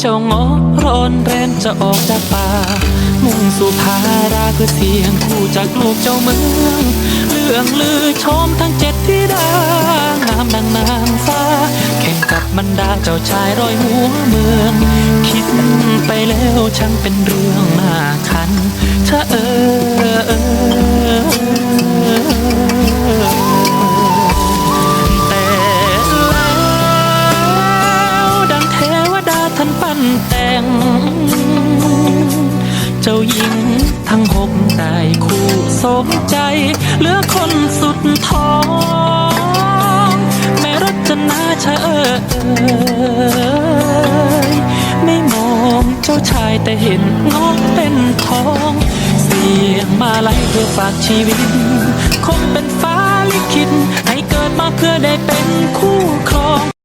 เจ้างอร้อนแรนจะออกจากป่า มุ่งสู่ภาราเพื่อเสียงคู่จากลูกเจ้าเมืองเรื่องลือชมทั้งเจ็ดที่ดางามดังนางฟ้า แข่งกับบรรดาเจ้าชายร้อยหัวเมือง คิดไปแล้วช่างเป็นเรื่องน่าคันชะเออเอ ง เจ้าหญิงทั้งหกได้คู่สมใจเหลือคนสุดท้องแม่รจนาชะเออเอยไม่มองเจ้าชายแต่เห็นงอกเป็นทอง เสียงมาไล่เพื่อฝากชีวิต คงเป็นฟ้าลิขิตให้เกิดมาเพื่อได้เป็นคู่ครอง